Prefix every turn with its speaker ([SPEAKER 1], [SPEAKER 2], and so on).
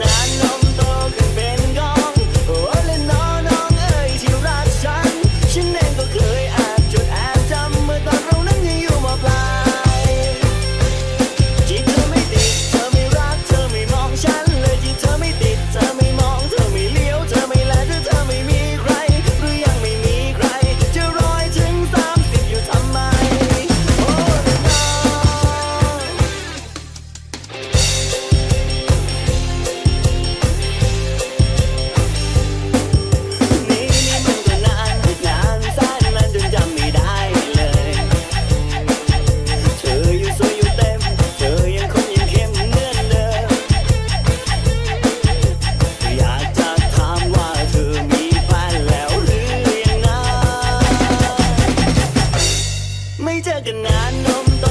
[SPEAKER 1] นานนมโตขึ้นเป็นกอง ไม่เจอกันนานนมโต